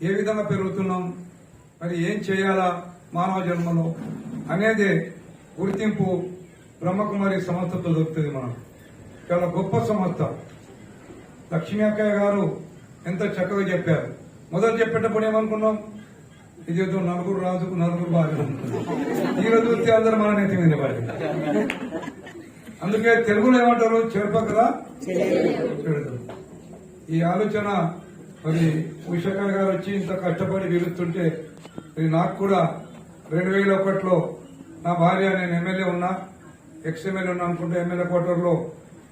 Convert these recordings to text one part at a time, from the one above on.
ఏ విధంగా పెరుగుతున్నాం? మరి ఏం చేయాలా మానవ జన్మలో? అనేది గుర్తింపు బ్రహ్మకుమారి సంస్థతో దొరుకుతుంది మనం చాలా గొప్ప సంస్థ లక్ష్మీ అక్కయ్య గారు ఎంత చక్కగా చెప్పారు. మొదలు చెప్పేటప్పుడు ఏమనుకున్నాం? ఇదేదో నలుగురు రాజుకు నలుగురు బాగా ఈరోజు చూస్తే అందరూ మన నెత్తి మీద పడి అందుకే తెలుగులో ఏమంటారు? చెరుపకరా చెడుదు ఈ ఆలోచన మరి ఉషాకర్ గారు వచ్చి ఇంత కష్టపడి గెలుస్తుంటే నాకు కూడా రెండు వేల ఒకటిలో నా భార్య నేను ఎమ్మెల్యే ఉన్నా ఎక్స్ ఎమ్మెల్యే ఉన్నా అనుకుంటే ఎమ్మెల్యే క్వార్టర్లో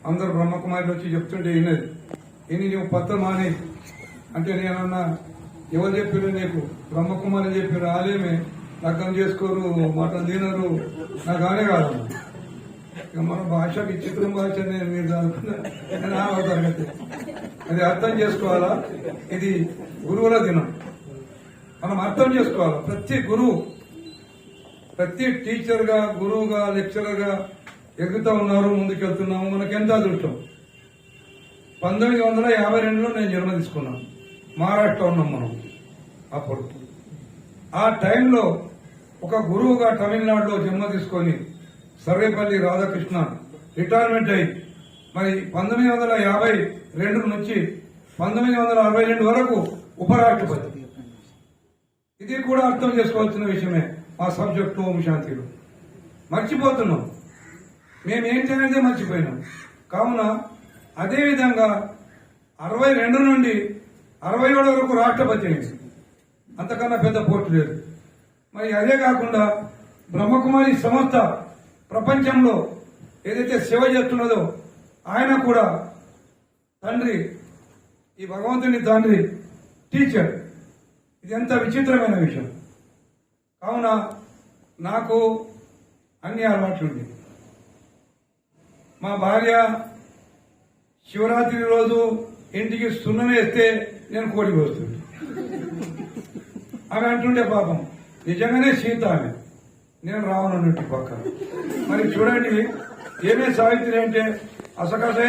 అందరు బ్రహ్మకుమారులు వచ్చి చెప్తుంటే వినేది. ఇని నువ్వు పత్రం మాని. అంటే నేనన్నా ఎవరు చెప్పారు నీకు? బ్రహ్మకుమారి చెప్పారు ఆలేమే. లగ్గం చేసుకోరు మటన్ తినరు నాకు ఆనే కాదు. ఇక మన భాష విచిత్రం భాష నేను మీరు చదువుకున్న ఆరవ తరగతి. అది అర్థం చేసుకోవాలా? ఇది గురువుల దినం. మనం అర్థం చేసుకోవాలి? ప్రతి గురువు ప్రతి టీచర్గా గురువుగా లెక్చరర్గా ఎగుతా ఉన్నారు ముందుకెళ్తున్నాము. మనకి ఎంత అదృష్టం? పంతొమ్మిది వందల యాభై రెండులో నేను జన్మ తీసుకున్నాను. మహారాష్ట్ర ఉన్నాం మనం. అప్పుడు. ఆ టైంలో ఒక గురువుగా తమిళనాడులో జన్మ తీసుకొని సర్వేపల్లి రాధాకృష్ణ రిటైర్మెంట్ అయి మరి పంతొమ్మిది వందల యాభై రెండు నుంచి పంతొమ్మిది వందల అరవై రెండు వరకు ఉపరాష్ట్రపతి. ఇది కూడా అర్థం చేసుకోవాల్సిన విషయమే మా సబ్జెక్టు ఓం శాంతిలో మర్చిపోతున్నాం. మేమేంటి అనేది మర్చిపోయినాం. కావున అదేవిధంగా అరవై రెండు నుండి అరవై ఏడు వరకు రాష్ట్రపతి అయింది. అంతకన్నా పెద్ద పోటీ లేదు. మరి అదే కాకుండా బ్రహ్మకుమారి సంస్థ ప్రపంచంలో ఏదైతే సేవ చేస్తున్నదో ఆయన కూడా తండ్రి ఈ భగవంతుని తండ్రి టీచర్ ఇది ఎంత విచిత్రమైన విషయం. కావున నాకు అన్ని అలవాట్లు ఉంది మా భార్య శివరాత్రి రోజు ఇంటికి సున్నం వేస్తే నేను కోడి వస్తుంది ఆమె అంటుండే పాపం నిజంగానే సీత ఆమె. నేను రావనున్నట్టు పక్క మరి చూడండి ఏమే సావిత్రి అంటే అసకసే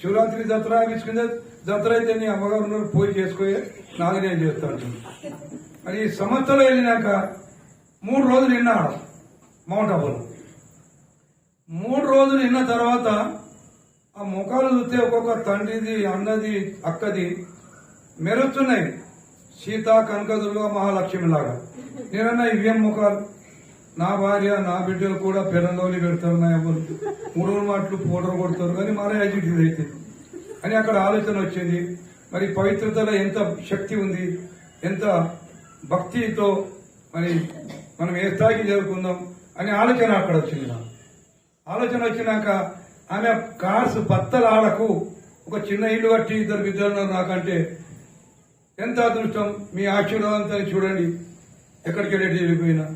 శివరాత్రి దసరా ఇచ్చుకుందే దసరా అయితే నీ అమ్మగారు ఉన్నారు పోయి చేసుకోయే నాకు నేను చేస్తాను. మరి ఈ సంవత్సరం వెళ్ళినాక మూడు రోజులు విన్నాడు మౌంట్ అబుల్ మూడు రోజులు విన్న తర్వాత ఆ ముఖాలు చూస్తే ఒక్కొక్క తండ్రిది అన్నది అక్కది మెరుస్తున్నాయి. సీత కనకదుర్గ మహాలక్ష్మి లాగా. నేనన్నా ఇవేం ముఖాలు? నా భార్య నా బిడ్డలు కూడా పెరంలోని పెడతారు నా ఎవరు? మూడు మాటలు పౌడర్ కొడతారు కానీ మరే యాజిటీ అయితే అని అక్కడ ఆలోచన వచ్చింది. మరి పవిత్రతలో ఎంత శక్తి ఉంది ఎంత భక్తితో మరి మనం ఏ స్థాయికి చేరుకుందాం అనే ఆలోచన అక్కడ వచ్చింది నాకు. ఆలోచన వచ్చినాక ఆమె కార్స్ బత్తలాడకు ఒక చిన్న ఇల్లు కట్టి ఇద్దరు బిడ్డలు నాకంటే. ఎంత అదృష్టం మీ ఆశీర్వాదంతో చూడండి. ఎక్కడికి వెళ్ళి వెళ్ళిపోయినా.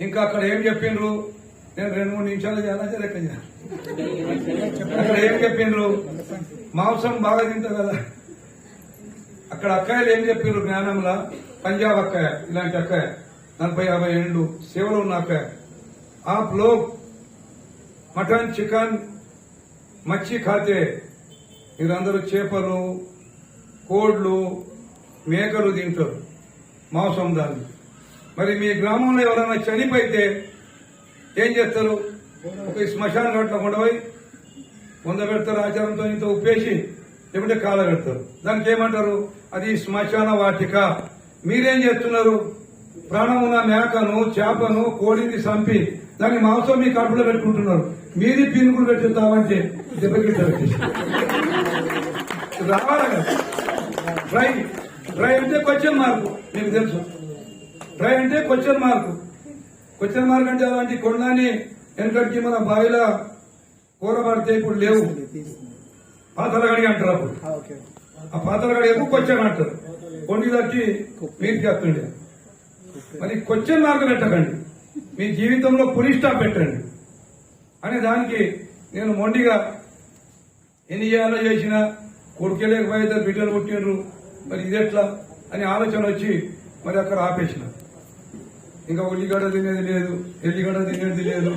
ఇంకా అక్కడ ఏం చెప్పిండ్రు? నేను రెండు మూడు నిమిషాలు చేయాలా? సరే అక్కడ ఏం చెప్పిండ్రు? మాంసం బాగా తింటా కదా. అక్కడ అక్కాయలు ఏం చెప్పిండ్రు జ్ఞానంలా? పంజాబ్ అక్కాయ ఇలాంటి అక్కాయ. నలభై యాభై ఏళ్ళు సేవలు ఉన్న అక్కాయ. ఆప్ లోగ్ మటన్ చికెన్ మచ్చి ఖాతే. మీరందరూ చేపలు కోడ్లు మేకలు తింటారు. మాంసం దాన్ని. మరి మీ గ్రామంలో ఎవరైనా చనిపోయితే ఏం చేస్తారు? ఒక శ్మశాన ఘట్లో కొండపోయి వంద పెడతారు ఆచారంతో ఇంత ఉప్పేసి లేకుంటే కాల పెడతారు. దానికి ఏమంటారు? అది శ్మశాన వాటిక. మీరేం చేస్తున్నారు? ప్రాణం ఉన్న మేకను చేపను కోడిని చంపి దాని మాంసం మీ కడుపులో పెట్టుకుంటున్నారు. మీది పీనుకులు పెట్టుతామంటే దెబ్బకి రావాలి డ్రై డ్రై అంటే క్వశ్చన్ మార్క్. మీకు తెలుసు. డ్రై అంటే క్వశ్చన్ మార్క్ క్వశ్చన్ మార్క్ అంటే అలాంటి కొండని వెనకటికి మన బావిలో కూర పడితే ఇప్పుడు లేవు. పాతలగడి అంటారు అప్పుడు. ఆ పాతలగడి ఎక్కువ క్వశ్చన్ అంటారు? కొండి తట్టి మీరికి వస్తుండే మరి క్వశ్చన్ మార్క్ పెట్టకండి. మీ జీవితంలో పులి స్టాప్ పెట్టండి. అనే దానికి నేను మొండిగా ఎన్ని చేయాలో చేసినా కొడుకెళ్ళకపోతే బిడ్డలు పుట్టినరు మరి ఇదెట్లా? అని ఆలోచన వచ్చి మరి అక్కడ ఆపేసిన. ఇంకా ఉల్లిగడ్డ తినేది లేదు ఎల్లిగడ్డ తినేది లేదు.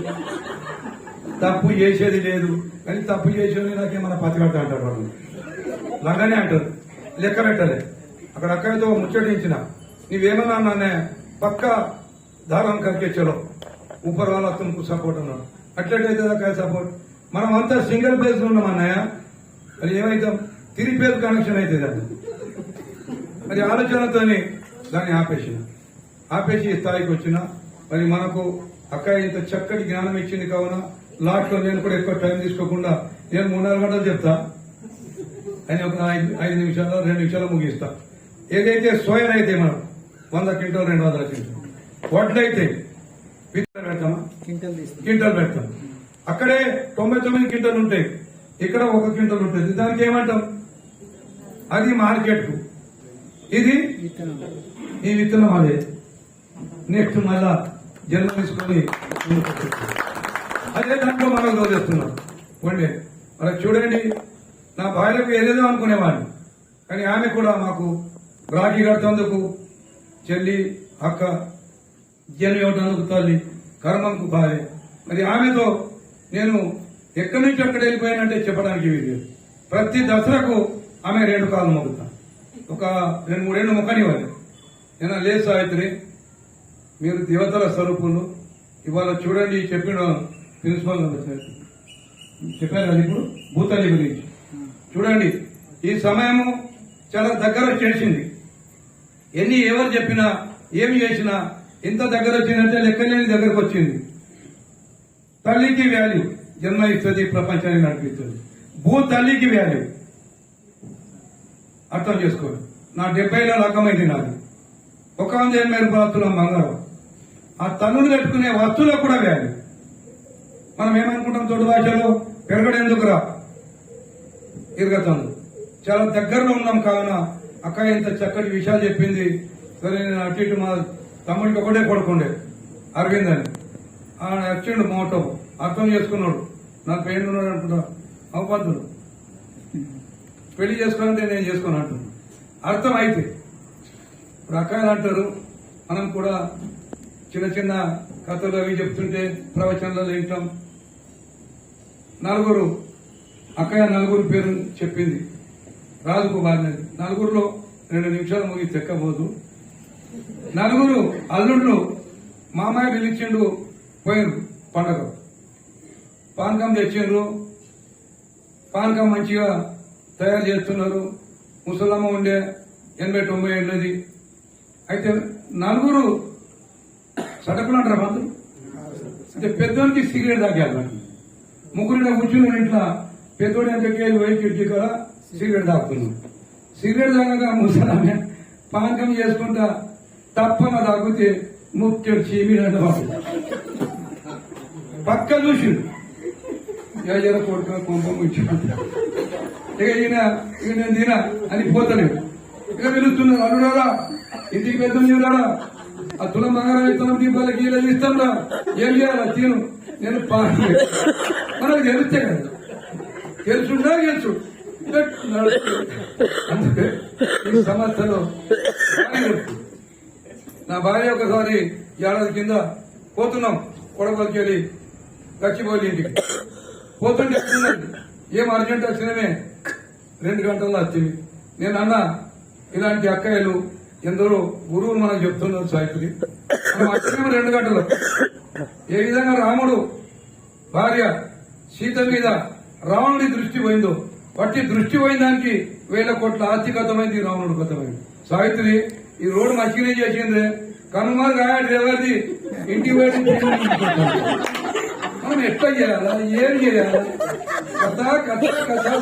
తప్పు చేసేది లేదు. కానీ తప్పు చేసేది నాకేమన్నా పతిగట్ట అంటారు వాళ్ళు. లాగానే అంటారు. లెక్క పెట్టలే. అక్కడ అక్కడితో ముచ్చటించిన నీవేమన్నా అన్నానే పక్క దారం కరికెచ్చలో చలో ఊపర్ వాళ్ళ తుమ్కు సపోర్ట్ అన్నాడు. అట్లయితే దాకా సపోర్ట్ మనం అంతా సింగిల్ ప్లేస్లో ఉన్నాం అన్నయ్య. మరి ఏమైతాం? తిరిగి పేరు కనెక్షన్ అవుతుంది అది. మరి ఆలోచనతోని దాన్ని ఆపేసిన. ఆపేసి ఈ స్థాయికి వచ్చిన మరి మనకు అక్క ఇంత చక్కటి జ్ఞానం ఇచ్చింది కావున లాట్లో నేను కూడా ఎక్కువ టైం తీసుకోకుండా నేను మూడు నాలుగు గంటలు చెప్తా. అని ఒక ఐదు ఐదు నిమిషాలు రెండు నిమిషాలు ముగిస్తా. ఏదైతే సోయర్ అయితే మనం వంద క్వింటల్ రెండు వందల క్వింటల్ వడ్లయితే పెడతామా? క్వింటల్ క్వింటల్ పెడతాం. అక్కడే తొంభై తొమ్మిది క్వింటల్ ఉంటాయి. ఇక్కడ ఒక క్వింటల్ ఉంటుంది. దానికి ఏమంటాం? అది మార్కెట్కు ఇది ఈ విత్తనం అదే. నెక్స్ట్ మళ్ళా జన్మ తీసుకొని అదే దాంట్లో మనం తోచేస్తున్నాం వండే మరి చూడండి. నా భార్యకు ఏదేదో అనుకునేవాడిని. కానీ ఆమె కూడా మాకు రాఖీ కడుతందుకు చెల్లి అక్క జన్మ ఇవ్వటందుకు తల్లి కర్మంకు భార్య. మరి ఆమెతో నేను ఎక్కడి నుంచి ఎక్కడ వెళ్ళిపోయానంటే చెప్పడానికి వీలు ప్రతి దసరాకు ఆమె రెండు కాళ్ళు మొక్కుతాను ఒక రెండు మూడేళ్ళు మొక్కనివ్వాలి. నేను లేదు సావిత్రి? మీరు దేవతల స్వరూపులు ఇవాళ చూడండి చెప్పిన ప్రిన్సిపల్ చెప్పారు అది ఇప్పుడు? భూతల్లి గురించి చూడండి ఈ సమయము చాలా దగ్గర చేసింది. ఎన్ని ఎవరు చెప్పినా ఏమి చేసినా ఎంత దగ్గర వచ్చిందంటే లెక్కలేని దగ్గరకు వచ్చింది. తల్లికి వాల్యూ జన్మ ఇస్తుంది ప్రపంచాన్ని నడిపిస్తుంది. భూ తల్లికి వాల్యూ అర్థం చేసుకోండి. నా డెబ్బైలో రకమైంది నాది. ఒక వంద ఎనభై రూపాయల బంగారం. ఆ తల్లులు పెట్టుకునే వస్తువులకు కూడా వ్యాధి మనం ఏమనుకుంటాం తోడు భాషలో? పెరగడేందుకురా ఇరగతాను చాలా దగ్గరలో ఉన్నాం కావున అక్క ఇంత చక్కటి విషయాలు చెప్పింది. సరే నేను అటు ఇటు మా తమ్ముడికి ఒకటే పడుకుండే. అరవింద్ అని ఆయన వచ్చిండు అర్థం చేసుకున్నాడు. నాకు పెయిన్ ఉన్నాడు అనుకుంటా అవపద్దుడు. పెళ్ళి చేసుకోవాలంటే నేను చేసుకోను అంటున్నాను అర్థం అయితే. ఇప్పుడు అక్కలు అంటారు. మనం కూడా చిన్న చిన్న కథలు అవి చెప్తుంటే ప్రవచనాలు వింటాం. నలుగురు అక్కయ్య నలుగురు పేరు చెప్పింది. రాజుకు బాధ్యత నలుగురులో రెండు నిమిషాలు ముగి తెక్కబోదు నలుగురు అల్లుళ్ళు మామయ్య పిలిచిండు పోయారు పండగ. పానకం తెచ్చిండ్రు. పానకం మంచిగా తయారు చేస్తున్నారు. ముసలమ్మ ఉండే ఎనభై తొంభై ఏళ్ళది. అయితే నలుగురు చటకులు అంటారా మందు అంటే పెద్దోనికి సిగరెట్ తాగాలి ముగ్గురు కూర్చుని ఇంట్లో పెద్దోడి పెద్దోడు కేలు వైపు కిటికీ కూడా సిగరెట్ తాగుతున్నాం. సిగరెట్ తాగక ముసలామె పానకం చేసుకుంటా తప్పన తాగితే ముఖ్యుడు చీమిడంట వాడు పక్క చూసిండు జర కొడుకు కుంభం ఇచ్చాడు ఇక ఈయన ఈయన తిన అని పోతలేడు ఇక పిలుస్తున్నారు అల్లుడారా ఇంటికి పెద్ద రాడా ఆ తులం బంగారం ఇస్తాం దీపాలకి ఇలా ఇస్తాంరా? ఏం చేయాలా? తీను. నేను మనకు తెలిస్తే కదా. తెలుసుండా తెలుసు అందుకే ఈ సమస్యలో నా భార్య ఒకసారి ఏడాది కింద పోతున్నాం. కొడపలికి వెళ్ళి గచ్చిపోయి ఇంటికి. పోతుంటే ఏం అర్జెంట్ వచ్చినమే? రెండు గంటల్లో వచ్చింది. నేను అన్న ఇలాంటి అక్కయ్యలు ఎందరో గురువులు మనకు చెప్తున్నారు సాయిత్రి. మనం రెండు గంటలు. ఏ విధంగా రాముడు భార్య సీత మీద రావణుడి దృష్టి పోయిందో పట్టి దృష్టి పోయిన దానికి వేల కోట్ల ఆస్తి గతమైంది రావణుడు గతమైంది. సావిత్రి ఈ రోడ్డు మంచిగానే చేసింది. కనుమారు రాయడు ఎవరిది ఇంటి బయట మనం ఎట్లా చేయాలా? ఏం చేయాలా? కథ కథ కథ.